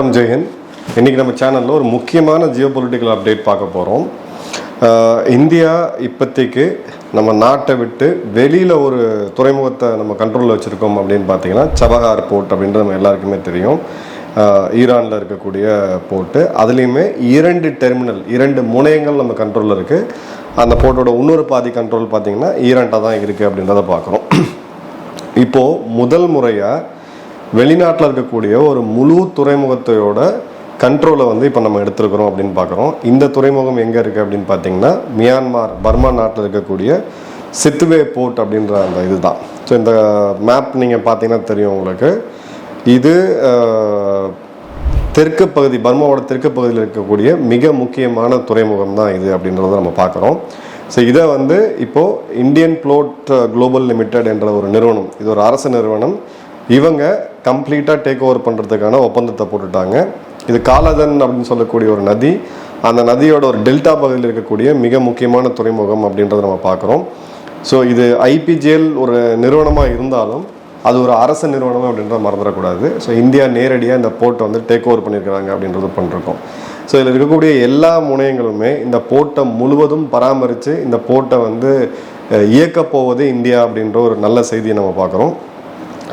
வணக்கம் ஜெயன் இன்னைக்கு நம்ம சேனலில் ஒரு முக்கியமான ஜியோ பொலிட்டிக்கல் அப்டேட் பார்க்க போகிறோம் இந்தியா இப்போதைக்கு நம்ம நாட்டை விட்டு வெளியில் ஒரு துறைமுகத்தை நம்ம கண்ட்ரோலில் வச்சுருக்கோம் அப்படின்னு பார்த்தீங்கன்னா சபஹார் போர்ட் அப்படின்றது நம்ம எல்லாருக்குமே தெரியும். ஈரானில் இருக்கக்கூடிய போர்ட்டு. அதுலேயுமே இரண்டு டெர்மினல் இரண்டு முனையங்கள் நம்ம கண்ட்ரோலில் இருக்குது அந்த போர்ட்டோட இன்னொரு பாதி கண்ட்ரோல் பார்த்தீங்கன்னா ஈரான்ட்டாக தான் இருக்குது அப்படின்றத பார்க்குறோம். இப்போது முதல் முறையாக வெளிநாட்டில் இருக்கக்கூடிய ஒரு முழு துறைமுகத்தையோட கண்ட்ரோலை வந்து இப்போ நம்ம எடுத்துருக்குறோம் அப்படின்னு பார்க்குறோம். இந்த துறைமுகம் எங்கே இருக்குது அப்படின்னு பார்த்தீங்கன்னா மியான்மார் பர்மா நாட்டில் இருக்கக்கூடிய சித்துவே போர்ட் அப்படின்ற அந்த இதுதான். ஸோ இந்த மேப் நீங்கள் பார்த்தீங்கன்னா தெரியும் உங்களுக்கு. இது தெற்கு பகுதி பர்மாவோட தெற்கு பகுதியில் இருக்கக்கூடிய மிக முக்கியமான துறைமுகம் தான் இது அப்படின்றத நம்ம பார்க்குறோம். ஸோ இதை வந்து இப்போது இந்தியன் ப்ளோட் குளோபல் லிமிடெட் என்ற ஒரு நிறுவனம் இது ஒரு அரசு நிறுவனம். இவங்க கம்ப்ளீட்டாக டேக் ஓவர் பண்ணுறதுக்கான ஒப்பந்தத்தை போட்டுட்டாங்க. இது காலதன் அப்படின்னு சொல்லக்கூடிய ஒரு நதி. அந்த நதியோட ஒரு டெல்டா பகுதியில் இருக்கக்கூடிய மிக முக்கியமான துறைமுகம் அப்படின்றத நம்ம பார்க்குறோம். ஸோ இது ஐபிஜிஎல் ஒரு நிறுவனமாக இருந்தாலும் அது ஒரு அரசு நிறுவனம் அப்படின்றத மறந்துடக்கூடாது. ஸோ இந்தியா நேரடியாக இந்த போர்ட்டை வந்து டேக் ஓவர் பண்ணியிருக்கிறாங்க அப்படின்றது பண்ணிருக்கோம். ஸோ இதில் இருக்கக்கூடிய எல்லா முனையங்களுமே இந்த போர்ட்டை முழுவதும் பராமரித்து இந்த போர்ட்டை வந்து இயக்கப்போவது இயக்கப் இந்தியா அப்படின்ற ஒரு நல்ல செய்தியை நம்ம பார்க்குறோம்.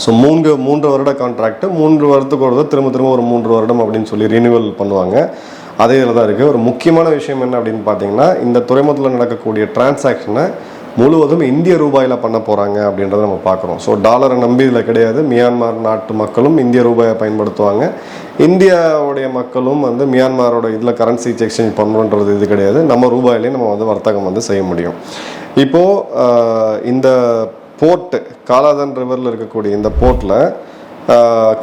ஸோ மூன்று மூன்று வருட கான்ட்ராக்ட்டு மூன்று வருடத்துக்கு ஒரு திரும்ப திரும்ப ஒரு மூன்று வருடம் அப்படின்னு சொல்லி ரினியூவல் பண்ணுவாங்க. அதே இதில் தான் இருக்குது ஒரு முக்கியமான விஷயம் என்ன அப்படின்னு பார்த்தீங்கன்னா இந்த துறைமுகத்தில் நடக்கக்கூடிய டிரான்சாக்ஷனை முழுவதும் இந்திய ரூபாயில் பண்ண போகிறாங்க அப்படின்றத நம்ம பார்க்குறோம் ஸோ டாலரை நம்பி இதில் கிடையாது. மியான்மர் நாட்டு மக்களும் இந்திய ரூபாயை பயன்படுத்துவாங்க. இந்தியாவுடைய மக்களும் வந்து மியான்மாரோட இதில் கரன்சி எக்ஸ்சேஞ்ச் பண்ணணுன்றது இது கிடையாது. நம்ம ரூபாயிலே நம்ம வந்து வர்த்தகம் வந்து செய்ய முடியும். இப்போது இந்த போர்ட்டு காலாதன் ரிவரில் இருக்கக்கூடிய இந்த போர்ட்டில்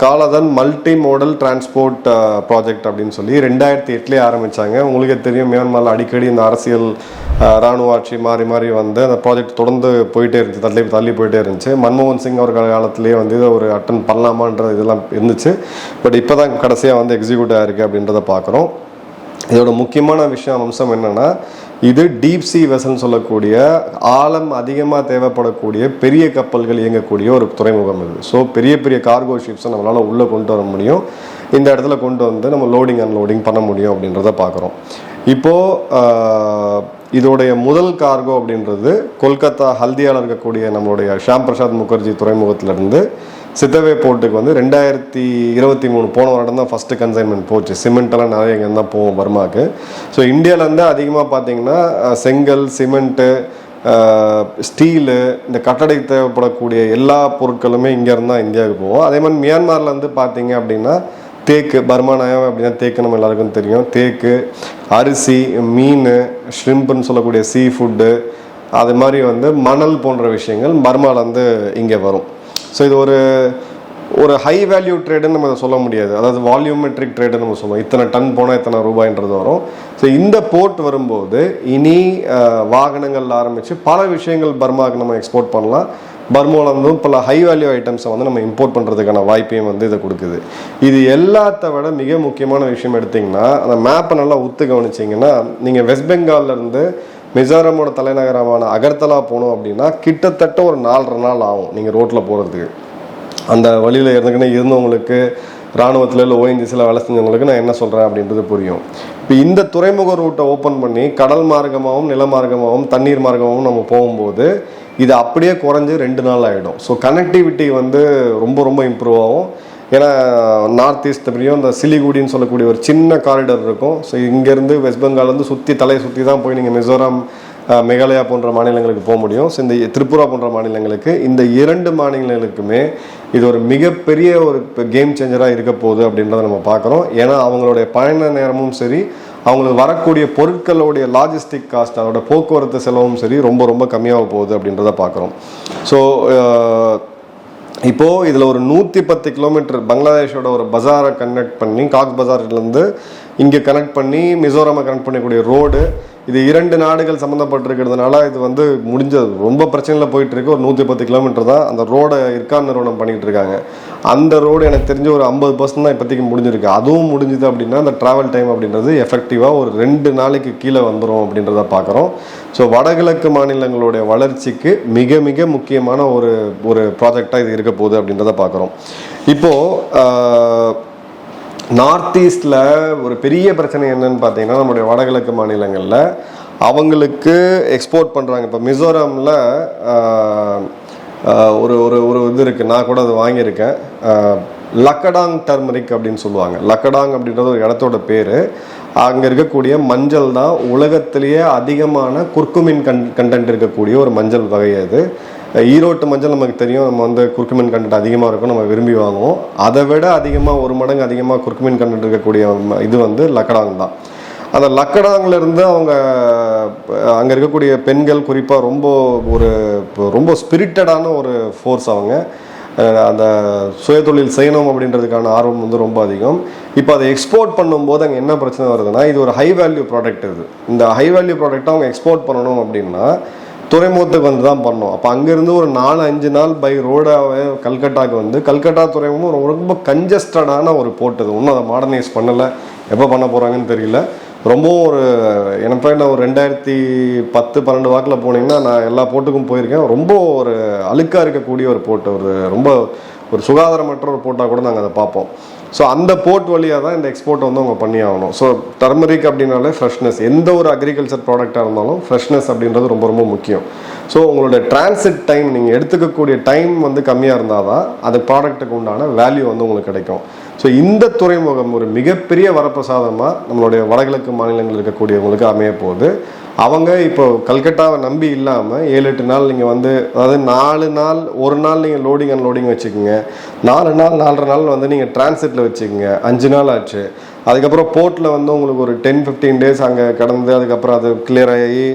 Kaladan multi modal transport project அப்படின்னு சொல்லி ரெண்டாயிரத்தி எட்டுலேயே ஆரம்பித்தாங்க உங்களுக்கே தெரியும் மியான்மரில் அடிக்கடி இந்த அரசியல் இராணுவ ராணுவ ஆட்சி மாறி மாறி வந்து அந்த ப்ராஜெக்ட் தொடர்ந்து போயிட்டே இருந்துச்சு தள்ளி தள்ளி போயிட்டே இருந்துச்சு. மன்மோகன் சிங் அவர்கள் காலத்திலேயே வந்து இதை ஒரு அட்டன் பண்ணலாமான்ற இதெல்லாம் இருந்துச்சு. பட் இப்போ தான் கடைசியாக வந்து எக்ஸிக்யூட் ஆயிருக்கு அப்படின்றத பார்க்குறோம் இதோட முக்கியமான விஷயம் அம்சம் என்னென்னா இது டீப் சி வெசல்னு சொல்லக்கூடிய ஆழம் அதிகமாக தேவைப்படக்கூடிய பெரிய கப்பல்கள் இயங்கக்கூடிய ஒரு துறைமுகம் இது. ஸோ பெரிய பெரிய கார்கோ ஷிப்ஸை நம்மளால் உள்ளே கொண்டு வர முடியும். இந்த இடத்துல கொண்டு வந்து நம்ம லோடிங் அன்லோடிங் பண்ண முடியும் அப்படின்றத பார்க்குறோம் இப்போது இதோடைய முதல் கார்கோ அப்படின்றது கொல்கத்தா ஹல்தியாவில் இருக்கக்கூடிய நம்மளுடைய ஷாம் பிரசாத் முகர்ஜி துறைமுகத்திலிருந்து சித்தவே போர்ட்டுக்கு வந்து ரெண்டாயிரத்தி இருபத்தி மூணு போன வருடம் தான் ஃபஸ்ட்டு கன்சைன்மெண்ட் போச்சு. சிமெண்ட்டெல்லாம் நிறைய இங்கே தான் போவோம் பர்மாவுக்கு ஸோ இந்தியாவிலேருந்து அதிகமாக பார்த்தீங்கன்னா செங்கல் சிமெண்ட்டு ஸ்டீலு இந்த கட்டடை தேவைப்படக்கூடிய எல்லா பொருட்களுமே இங்கேருந்து தான் இந்தியாவுக்கு போவோம் அதே மாதிரி மியான்மர்லேருந்து வந்து பார்த்தீங்க அப்படின்னா தேக்கு பர்மா நயம் அப்படின்னா தேக்கு நம்ம எல்லாருக்கும் தெரியும். தேக்கு அரிசி மீன் ஷ்ரிம்புன்னு சொல்லக்கூடிய சீ ஃபுட்டு அது மாதிரி வந்து மணல் போன்ற விஷயங்கள் பர்மாவிலேருந்து இங்கே வரும். ஸோ இது ஒரு ஒரு ஹை வேல்யூ ட்ரேடுன்னு நம்ம அதை சொல்ல முடியாது. அதாவது வால்யூமெட்ரிக் ட்ரேடுன்னு நம்ம சொல்லுவோம். இத்தனை டன் போனால் இத்தனை ரூபாய்ன்றது வரும். ஸோ இந்த போர்ட் வரும்போது இனி வாகனங்கள் ஆரம்பித்து பல விஷயங்கள் பர்மாவுக்கு நம்ம எக்ஸ்போர்ட் பண்ணலாம். பர்மாவில் வந்து பல ஹை வேல்யூ ஐட்டம்ஸை வந்து நம்ம இம்போர்ட் பண்ணுறதுக்கான வாய்ப்பையும் வந்து இதை கொடுக்குது. இது எல்லாத்த விட மிக முக்கியமான விஷயம் எடுத்திங்கன்னா அந்த மேப்பை நல்லா உத்து கவனிச்சிங்கன்னா நீங்கள் வெஸ்ட் பெங்கால்லேருந்து மிசோரமோட தலைநகரமான அகர்தலா போகணும் அப்படின்னா கிட்டத்தட்ட ஒரு நாலரை நாள் ஆகும் நீங்கள் ரோட்டில் போகிறதுக்கு அந்த வழியில் ஏற்கனவே இருந்தவங்களுக்கு இராணுவத்தில் இல்லை ஓஎன்ஜிசியில் வேலை செஞ்சவங்களுக்கு நான் என்ன சொல்கிறேன் அப்படின்றது புரியும். இப்போ இந்த துறைமுக ரூட்டை ஓப்பன் பண்ணி கடல் மார்க்கமாகவும் நில மார்க்கமாகவும் தண்ணீர் மார்க்கமாகவும் நம்ம போகும்போது இது அப்படியே குறைஞ்சி ரெண்டு நாள் ஆகிடும் ஸோ கனெக்டிவிட்டி வந்து ரொம்ப ரொம்ப இம்ப்ரூவ் ஆகும். ஏன்னா நார்த் ஈஸ்ட் அப்படியும் இந்த சிலிகுடின்னு சொல்லக்கூடிய ஒரு சின்ன காரிடர் இருக்கும். ஸோ இங்கேருந்து வெஸ்ட் பெங்கால்லேருந்து சுற்றி தலையை சுற்றி தான் போய் நீங்கள் மிசோரம் மேகாலயா போன்ற மாநிலங்களுக்கு போக முடியும். ஸோ இந்த திரிபுரா போன்ற மாநிலங்களுக்கு இந்த இரண்டு மாநிலங்களுக்குமே இது ஒரு மிகப்பெரிய ஒரு கேம் சேஞ்சராக இருக்க போகுது அப்படின்றத நம்ம பார்க்குறோம். ஏன்னா அவங்களுடைய பயண நேரமும் சரி அவங்களுக்கு வரக்கூடிய பொருட்களுடைய லாஜிஸ்டிக் காஸ்ட் அதோட போக்குவரத்து செலவும் சரி ரொம்ப ரொம்ப கம்மியாக போகுது அப்படின்றத பார்க்குறோம். ஸோ இப்போது இதில் ஒரு நூற்றி பத்து கிலோமீட்டர் பங்களாதேஷோட ஒரு பஜாரை கனெக்ட் பண்ணி காக்ஸ் பஜார்லேருந்து இங்கே கனெக்ட் பண்ணி மிசோரமை கனெக்ட் பண்ணக்கூடிய ரோடு இது இரண்டு நாடுகள் சம்மந்தப்பட்டிருக்கிறதுனால இது வந்து முடிஞ்சது. ரொம்ப பிரச்சனையில் போயிட்டு இருக்கு ஒரு நூற்றி பத்து கிலோமீட்டர் தான் அந்த ரோடை இருக்கான் நிறுவனம் பண்ணிகிட்டு இருக்காங்க. அந்த ரோடு எனக்கு தெரிஞ்ச ஒரு ஐம்பது பர்சன்ட் தான் இப்போதைக்கு முடிஞ்சிருக்கு. அதுவும் முடிஞ்சுது அப்படின்னா அந்த ட்ராவல் டைம் அப்படின்றது எஃபெக்டிவாக ஒரு ரெண்டு நாளைக்கு கீழே வந்துடும் அப்படின்றத பார்க்குறோம். ஸோ வடகிழக்கு மாநிலங்களுடைய வளர்ச்சிக்கு மிக மிக முக்கியமான ஒரு ஒரு ப்ராஜெக்டாக இது இருக்க போகுது அப்படின்றத பார்க்குறோம். இப்போது நார்த் ஈஸ்டில் ஒரு பெரிய பிரச்சனை என்னன்னு பார்த்தீங்கன்னா நம்முடைய வடகிழக்கு மாநிலங்களில் அவங்களுக்கு எக்ஸ்போர்ட் பண்ணுறாங்க இப்போ மிசோரமில் ஒரு ஒரு ஒரு இது இருக்குது நான் கூட அதை வாங்கியிருக்கேன். லக்கடாங் டர்மரிக் அப்படின்னு சொல்லுவாங்க. லக்கடாங் அப்படின்றது ஒரு இடத்தோட பேர். அங்கே இருக்கக்கூடிய மஞ்சள் தான் உலகத்திலேயே அதிகமான குர்குமின் கன் கண்டென்ட் இருக்கக்கூடிய ஒரு மஞ்சள் வகை அது. ஈரோட்டு மஞ்சள் நமக்கு தெரியும். நம்ம வந்து குர்குமின் கண்டென்ட் அதிகமாக இருக்கும். நம்ம விரும்பி வாங்குவோம். அதை விட அதிகமாக ஒரு மடங்கு அதிகமாக குர்குமின் கண்டென்ட் இருக்கக்கூடிய இது வந்து லக்கடாங் தான். அந்த லக்கடாங்கிலிருந்து அவங்க அங்கே இருக்கக்கூடிய பெண்கள் குறிப்பாக ரொம்ப ஒரு ரொம்ப ஸ்பிரிட்டடான ஒரு ஃபோர்ஸ் அவங்க. அந்த சுயதொழில் செய்யணும் அப்படின்றதுக்கான ஆர்வம் வந்து ரொம்ப அதிகம். இப்போ அதை எக்ஸ்போர்ட் பண்ணும்போது அங்கே என்ன பிரச்சனை வருதுன்னா இது ஒரு ஹை வேல்யூ ப்ராடக்ட் இது. இந்த ஹை வேல்யூ ப்ராடக்ட்டை அவங்க எக்ஸ்போர்ட் பண்ணணும் அப்படின்னா துறைமுகத்துக்கு வந்து தான் பண்ணணும் அப்போ அங்கேருந்து ஒரு நாலு அஞ்சு நாள் பை ரோடாகவே கல்கட்டாவுக்கு வந்து கல்கட்டா துறைமுகம் ரொம்ப- ரொம்ப கஞ்சஸ்டடான ஒரு போர்ட் இது. இன்னும் அதை மாடர்னைஸ் பண்ணலை. எப்போ பண்ண போகிறாங்கன்னு தெரியல. ரொம்பவும் ஒரு எனக்கு நான் ஒரு ரெண்டாயிரத்தி பத்து பன்னெண்டு வாக்கில் போனீங்கன்னா நான் எல்லா போட்டுக்கும் போயிருக்கேன். ரொம்ப ஒரு அழுக்காக இருக்கக்கூடிய ஒரு போட்டு ஒரு ரொம்ப ஒரு சுகாதாரமற்ற ஒரு போட்டாக கூட நாங்கள் அதை பார்ப்போம். ஸோ அந்த போர்ட் வழியாக தான் இந்த எக்ஸ்போர்ட் வந்து அவங்க பண்ணி ஆகணும் ஸோ டர்மரிக் அப்படின்னாலே ஃப்ரெஷ்னஸ் எந்த ஒரு அக்ரிகல்ச்சர் ப்ராடக்டாக இருந்தாலும் ஃப்ரெஷ்னஸ் அப்படின்றது ரொம்ப ரொம்ப முக்கியம். ஸோ உங்களோட டிரான்சிட் டைம் நீங்கள் எடுத்துக்கக்கூடிய டைம் வந்து கம்மியாக இருந்தால் தான் அந்த ப்ராடக்ட்டுக்கு உண்டான வேல்யூ வந்து உங்களுக்கு கிடைக்கும். ஸோ இந்த துறைமுகம் ஒரு மிகப்பெரிய வரப்பிரசாதமாக நம்மளுடைய வடகிழக்கு மாநிலங்கள் இருக்கக்கூடியவங்களுக்கு அமைய போகுது. அவங்க இப்போ கல்கட்டாவை நம்பி இல்லாமல் ஏழு எட்டு நாள் நீங்கள் வந்து அதாவது நாலு நாள் ஒரு நாள் நீங்கள் லோடிங் அன்லோடிங் வச்சுக்கோங்க. நாலு நாள் நாலரை நாள் வந்து நீங்கள் டிரான்சிட்டில் வச்சுக்கோங்க. அஞ்சு நாள் ஆச்சு. அதுக்கப்புறம் போர்ட்டில் வந்து உங்களுக்கு ஒரு டென் ஃபிஃப்டீன் டேஸ் அங்கே கடந்து அதுக்கப்புறம் அது கிளியர் ஆகி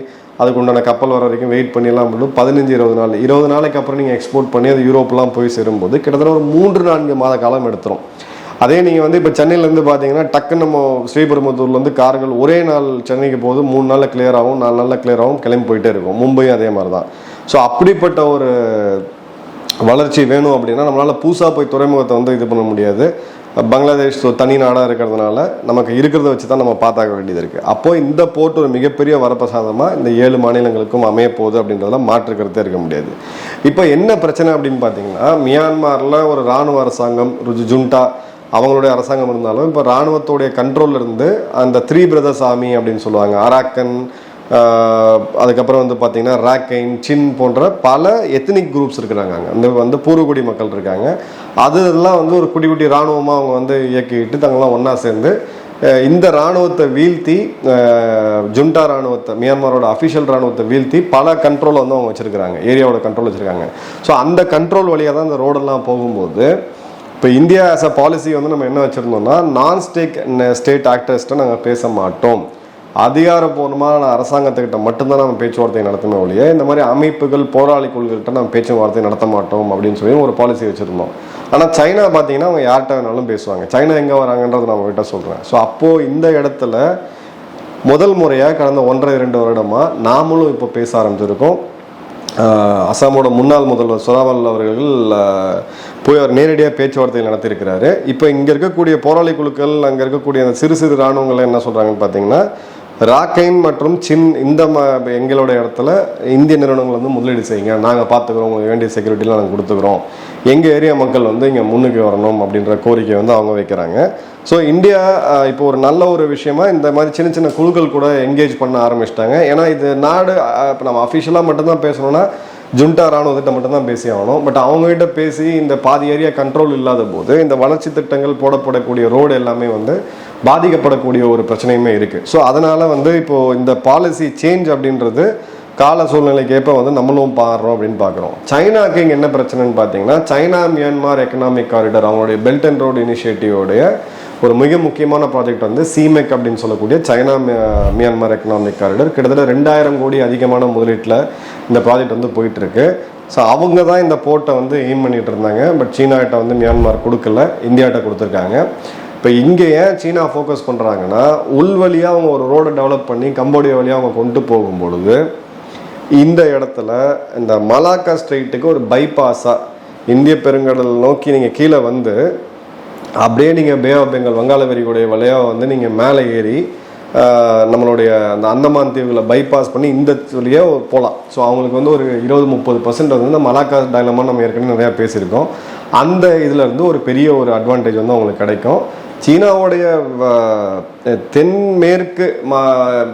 அதுக்கு உண்டான கப்பல் வர வரைக்கும் வெயிட் பண்ணிடலாம் பண்ணும். பதினஞ்சு இருபது நாள். இருபது நாளைக்கு அப்புறம் நீங்கள் எக்ஸ்போர்ட் பண்ணி அது யூரோப்லாம் போய் சேரும்போது கிட்டத்தட்ட ஒரு மூன்று நான்கு மாத காலம் எடுத்துரும். அதே நீங்கள் வந்து இப்போ சென்னையிலேருந்து பார்த்தீங்கன்னா டக்குன்னு நம்ம ஸ்ரீபெரும்புத்தூர்லேருந்து கார்கள் ஒரே நாள் சென்னைக்கு போகுது. மூணு நாளில் கிளியர் ஆகும் நாலு நாளில் கிளியர் ஆகும் கிளம்பி போயிட்டே இருக்கும். மும்பையும் அதே மாதிரி தான் ஸோ அப்படிப்பட்ட ஒரு வளர்ச்சி வேணும் அப்படின்னா நம்மளால் புதுசாக போய் துறைமுகத்தை வந்து இது பண்ண முடியாது. பங்களாதேஷ் ஒரு தனி நாடாக இருக்கிறதுனால நமக்கு இருக்கிறத வச்சு தான் நம்ம பார்த்தாக்க வேண்டியது இருக்குது அப்போது இந்த போர்ட் ஒரு மிகப்பெரிய வரப்பிரசாதமாக இந்த ஏழு மாநிலங்களுக்கும் அமைய போகுது அப்படின்றதுல மாற்று கருத்தே இருக்க முடியாது. இப்போ என்ன பிரச்சனை அப்படின்னு பார்த்தீங்கன்னா மியான்மரில் ஒரு இராணுவ அரசாங்கம் ருஜு ஜுண்டா அவங்களுடைய அரசாங்கம் இருந்தாலும் இப்போ இராணுவத்துடைய கண்ட்ரோலில் இருந்து அந்த த்ரீ பிரதர்ஸ் ஆமி அப்படின்னு சொல்லுவாங்க. அராக்கன் அதுக்கப்புறம் வந்து பார்த்தீங்கன்னா ராக்கைன் சின் போன்ற பல எத்தனிக் குரூப்ஸ் இருக்கிறாங்க அங்கே. அந்த வந்து பூர்வகுடி மக்கள் இருக்காங்க. அதெல்லாம் வந்து ஒரு குட்டி குட்டி இராணுவமாக அவங்க வந்து இயக்கிட்டு தங்கெல்லாம் ஒன்றா சேர்ந்து இந்த இராணுவத்தை வீழ்த்தி ஜுண்டா இராணுவத்தை மியான்மரோட அஃபிஷியல் இராணுவத்தை வீழ்த்தி பல கண்ட்ரோலை வந்து அவங்க வச்சுருக்காங்க ஏரியாவோட கண்ட்ரோல் வச்சுருக்காங்க. ஸோ அந்த கண்ட்ரோல் வழியாக தான் இந்த ரோடெல்லாம் போகும்போது இப்போ இந்தியா ஆஸ் அ பாலிசி வந்து நம்ம என்ன வச்சுருந்தோம்னா நான் ஸ்டேக் ஸ்டேட் ஆக்டர்ஸ்ட்டை நாங்கள் பேச மாட்டோம். அதிகாரப்பூர்வமான அரசாங்கத்துக்கிட்ட மட்டும்தான் நம்ம பேச்சுவார்த்தை நடத்தணும் ஒழிய இந்த மாதிரி அமைப்புகள் போராளி குழுக்கிட்ட நம்ம பேச்சுவார்த்தை நடத்த மாட்டோம் அப்படின்னு சொல்லி ஒரு பாலிசி வச்சுருந்தோம். ஆனால் சைனா பார்த்தீங்கன்னா அவங்க யார்கிட்ட வேணாலும் பேசுவாங்க. சைனா எங்கே வராங்கன்றது நான் உங்ககிட்ட சொல்கிறேன் ஸோ அப்போது இந்த இடத்துல முதல் முறையாக கடந்த ஒன்றரை இரண்டு வருடமாக நாமளும் இப்போ பேச ஆரம்பிச்சிருக்கோம். அசாமோட முன்னாள் முதல்வர் சோராமல் அவர்கள் போய் அவர் நேரடியாக பேச்சுவார்த்தை நடத்தியிருக்கிறாரு. இப்போ இங்கே இருக்கக்கூடிய போராளி குழுக்கள் அங்கே இருக்கக்கூடிய அந்த சிறு சிறு இராணுவங்களை என்ன சொல்கிறாங்கன்னு பார்த்தீங்கன்னா ராக்கைன் மற்றும் சின் இந்த ம எங்களோட இடத்துல இந்திய நிறுவனங்கள் வந்து முதலீடு செய்யுங்க. நாங்கள் பார்த்துக்குறோம் உங்களுக்கு வேண்டிய செக்யூரிட்டிலாம் நாங்கள் கொடுத்துக்குறோம். எங்கள் ஏரியா மக்கள் வந்து இங்கே முன்னுக்கு வரணும் அப்படின்ற கோரிக்கை வந்து அவங்க வைக்கிறாங்க. ஸோ இந்தியா இப்போ ஒரு நல்ல ஒரு விஷயமா இந்த மாதிரி சின்ன சின்ன குழுக்கள் கூட என்கேஜ் பண்ண ஆரம்பிச்சிட்டாங்க. ஏன்னா இது நாடு இப்போ நம்ம அஃபிஷியலாக மட்டும்தான் பேசணும்னா ஜுண்டா ராணுவத்திட்ட மட்டும்தான் பேசி ஆகணும். பட் அவங்ககிட்ட பேசி இந்த பாதி ஏரியா கண்ட்ரோல் இல்லாத போது இந்த வளர்ச்சி திட்டங்கள் போடப்படக்கூடிய ரோடு எல்லாமே வந்து பாதிக்கப்படக்கூடிய ஒரு பிரச்சனையுமே இருக்குது ஸோ அதனால் வந்து இப்போது இந்த பாலிசி சேஞ்ச் அப்படின்றது கால சூழ்நிலைக்கு ஏற்ப வந்து நம்மளும் பாடுறோம் அப்படின்னு பார்க்குறோம் சைனாக்கு இங்கே என்ன பிரச்சனைன்னு பார்த்தீங்கன்னா சைனா மியான்மார் எக்கனாமிக் காரிடர் அவங்களுடைய பெல்ட் அண்ட் ரோடு இனிஷியேட்டிவோடைய ஒரு மிக முக்கியமான ப்ராஜெக்ட் வந்து சிமெக் அப்படின்னு சொல்லக்கூடிய சைனா மியான்மர் எக்கனாமிக் காரிடர் கிட்டத்தட்ட ரெண்டாயிரம் கோடி அதிகமான முதலீட்டில் இந்த ப்ராஜெக்ட் வந்து போயிட்டு இருக்கு ஸோ அவங்க தான் இந்த போர்ட்டை வந்து எய்ம் பண்ணிட்டு இருந்தாங்க. பட் சீனாகிட்ட வந்து மியான்மர் கொடுக்கல. இந்தியாட்ட கொடுத்துருக்காங்க. இப்போ இங்கே ஏன் சீனா ஃபோக்கஸ் பண்ணுறாங்கன்னா உள் வழியாக அவங்க ஒரு ரோடை டெவலப் பண்ணி கம்போடியா வழியாக அவங்க கொண்டு போகும் பொழுது இந்த இடத்துல இந்த மலாக்கா ஸ்ட்ரெயிட்டுக்கு ஒரு பைபாஸாக இந்திய பெருங்கடல் நோக்கி நீங்கள் கீழே வந்து அப்படியே நீங்கள் பே ஆஃப் பெங்கால் வங்காள விரிகுடைய வழியாக வந்து நீங்கள் மேலே ஏறி நம்மளுடைய அந்த அந்தமான் தீவுகளை பைபாஸ் பண்ணி இந்த வழியே போகலாம் ஸோ அவங்களுக்கு வந்து ஒரு இருபது முப்பது பர்சன்ட் வந்து இந்த மலாக்கா டைலமாக நம்ம ஏற்கனவே நிறையா பேசியிருக்கோம். அந்த இதுலேருந்து ஒரு பெரிய ஒரு அட்வான்டேஜ் வந்து அவங்களுக்கு கிடைக்கும். சீனாவுடைய தென்மேற்கு மா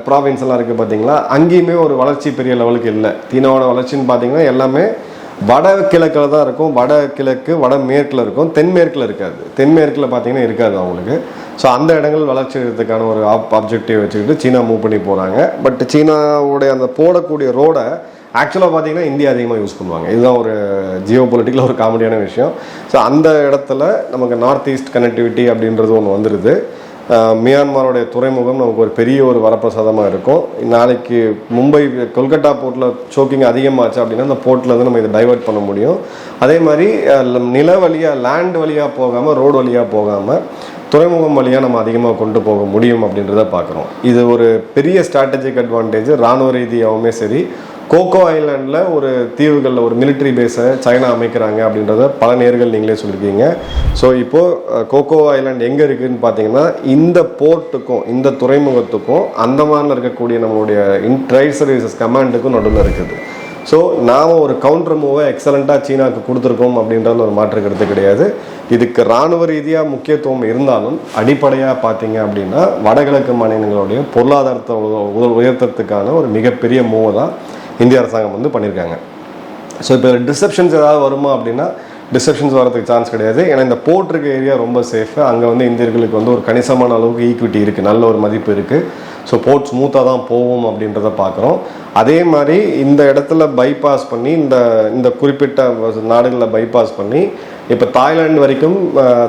ப்ராவின்ஸ் எல்லாம் இருக்குது பார்த்தீங்களா அங்கேயுமே ஒரு வளர்ச்சி பெரிய லெவலுக்கு இல்லை. சீனாவோட வளர்ச்சின்னு பார்த்தீங்கன்னா எல்லாமே வடகிழக்கில் தான் இருக்கும். வடகிழக்கு வடமேற்கில் இருக்கும். தென்மேற்கில் இருக்காது. தென்மேற்கில் பார்த்தீங்கன்னா இருக்காது அவங்களுக்கு. ஸோ அந்த இடங்கள் வளர்ச்சி அடைகிறதுக்கான ஒரு ஆப் ஆப்ஜெக்டிவ் வச்சுக்கிட்டு சீனா மூவ் பண்ணி போகிறாங்க பட் சீனாவுடைய அந்த போடக்கூடிய ரோடை ஆக்சுவலாக பார்த்தீங்கன்னா இந்தியா அதிகமாக யூஸ் பண்ணுவாங்க. இதுதான் ஒரு ஜியோ பொலிட்டிக்கல் ஒரு காமெடியான விஷயம். ஸோ அந்த இடத்துல நமக்கு நார்த் ஈஸ்ட் கனெக்டிவிட்டி அப்படின்றது ஒன்று வந்துடுது மியான்மாரோடைய துறைமுகம் நமக்கு ஒரு பெரிய ஒரு வரப்பிரசாதமாக இருக்கும். நாளைக்கு மும்பை கொல்கட்டா போர்ட்டில் ஷோக்கிங் அதிகமாச்சு அப்படின்னா அந்த போர்ட்டில் நம்ம இதை டைவர்ட் பண்ண முடியும். அதே மாதிரி நில வழியாக லேண்ட் வழியாக போகாமல் ரோடு வழியாக போகாமல் துறைமுகம் வழியாக நம்ம அதிகமாக கொண்டு போக முடியும் அப்படின்றத பார்க்குறோம். இது ஒரு பெரிய ஸ்ட்ராட்டஜிக் அட்வான்டேஜ் ராணுவ ரீதியாகவுமே சரி கோகோ ஐலாண்டில் ஒரு தீவுகளில் ஒரு மிலிட்ரி பேஸை சைனா அமைக்கிறாங்க அப்படின்றத பல நேர்கள் நீங்களே சொல்லியிருக்கீங்க. ஸோ இப்போது கோகோ ஐலாண்ட் எங்கே இருக்குதுன்னு பார்த்தீங்கன்னா இந்த போர்ட்டுக்கும் இந்த துறைமுகத்துக்கும் அந்தமானில் இருக்கக்கூடிய நம்மளுடைய இன் ட்ரைட் சர்வீசஸ் கமாண்டுக்கும் நடுவில் இருக்குது. ஸோ நாம் ஒரு கவுண்டர் மூவை எக்ஸலண்ட்டாக சீனாவுக்கு கொடுத்துருக்கோம் அப்படின்றது ஒரு மாற்று கருத்து கிடையாது. இதுக்கு இராணுவ ரீதியாக முக்கியத்துவம் இருந்தாலும் அடிப்படையாக பார்த்தீங்க அப்படின்னா வடகிழக்கு மாநிலங்களுடைய பொருளாதாரத்தை உ- ஒரு மிகப்பெரிய மூவை தான் இந்திய அரசாங்கம் வந்து பண்ணியிருக்காங்க ஸோ இப்போ டிசப்ஷன்ஸ் ஏதாவது வருமா அப்படின்னா டிசப்ஷன்ஸ் வரதுக்கு சான்ஸ் கிடையாது. ஏன்னா இந்த போர்ட் இருக்க ஏரியா ரொம்ப சேஃபு அங்கே வந்து இந்தியர்களுக்கு வந்து ஒரு கணிசமான அளவுக்கு ஈக்விட்டி இருக்குது நல்ல ஒரு மதிப்பு இருக்குது ஸோ போர்ட் ஸ்மூத்தாக தான் போகும் அப்படின்றத பார்க்குறோம் அதே மாதிரி இந்த இடத்துல பைபாஸ் பண்ணி இந்த இந்த குறிப்பிட்ட நாடுகளில் பைபாஸ் பண்ணி இப்போ தாய்லாந்து வரைக்கும்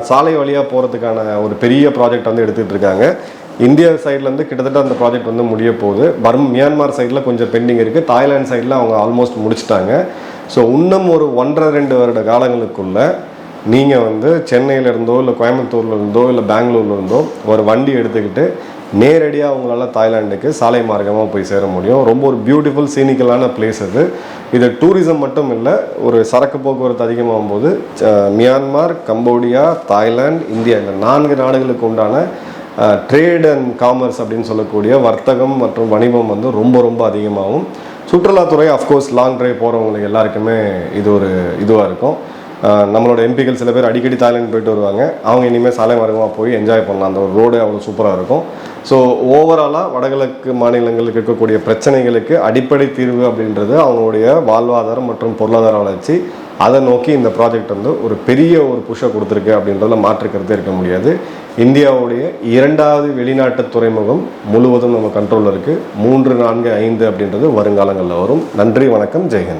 சாலை வழியாக போகிறதுக்கான ஒரு பெரிய ப்ராஜெக்ட் வந்து எடுத்துகிட்டு இருக்காங்க. இந்தியா சைட்லேருந்து கிட்டத்தட்ட அந்த ப்ராஜெக்ட் வந்து முடிய போகுது. பர்ம் மியான்மார் சைடில் கொஞ்சம் பெண்டிங் இருக்குது தாய்லாந்து சைடில் அவங்க ஆல்மோஸ்ட் முடிச்சிட்டாங்க. ஸோ இன்னும் ஒரு ஒன்றரை ரெண்டு வருட காலங்களுக்குள்ள நீங்கள் வந்து சென்னையிலேருந்தோ இல்லை கோயம்புத்தூர்ல இருந்தோ இல்லை பெங்களூர்ல இருந்தோ ஒரு வண்டி எடுத்துக்கிட்டு நேரடியாக அவங்களால தாய்லாண்டுக்கு சாலை மார்க்கமாக போய் சேர முடியும். ரொம்ப ஒரு பியூட்டிஃபுல் சீனிக்கலான பிளேஸ் அது. இது டூரிசம் மட்டும் இல்லை ஒரு சரக்கு போக்குவரத்து அதிகமாகும் போது Myanmar Myanmar Cambodia Thailand India இந்த நான்கு நாடுகளுக்கு உண்டான ட்ரேட் அண்ட் காமர்ஸ் அப்படின்னு சொல்லக்கூடிய வர்த்தகம் மற்றும் வணிகம் வந்து ரொம்ப ரொம்ப அதிகமாகும். சுற்றுலாத்துறை அஃப்கோர்ஸ் லாங் ட்ரைவ் போகிறவங்களுக்கு எல்லாருக்குமே இது ஒரு இதுவாக இருக்கும். நம்மளோட எம்பிக்கள் சில பேர் அடிக்கடி தாய்லாந்து போயிட்டு வருவாங்க. அவங்க இனிமேல் சாலை மார்க்கமாக போய் என்ஜாய் பண்ணலாம். அந்த ஒரு ரோடு அவ்வளோ சூப்பராக இருக்கும். ஸோ ஓவராலாக வடகிழக்கு மாநிலங்களுக்கு இருக்கக்கூடிய பிரச்சனைகளுக்கு அடிப்படை தீர்வு அப்படின்றது அவங்களுடைய வாழ்வாதாரம் மற்றும் பொருளாதார வளர்ச்சி. அதை நோக்கி இந்த ப்ராஜெக்ட் வந்து ஒரு பெரிய ஒரு புஷை கொடுத்துருக்கு அப்படின்றதுல மாற்று இருக்க முடியாது. இந்தியாவுடைய இரண்டாவது வெளிநாட்டு துறைமுகம் முழுவதும் நம்ம கண்ட்ரோலில் இருக்குது மூன்று நான்கு ஐந்து அப்படின்றது வருங்காலங்களில் வரும். நன்றி வணக்கம் ஜெய்ஹிந்த்.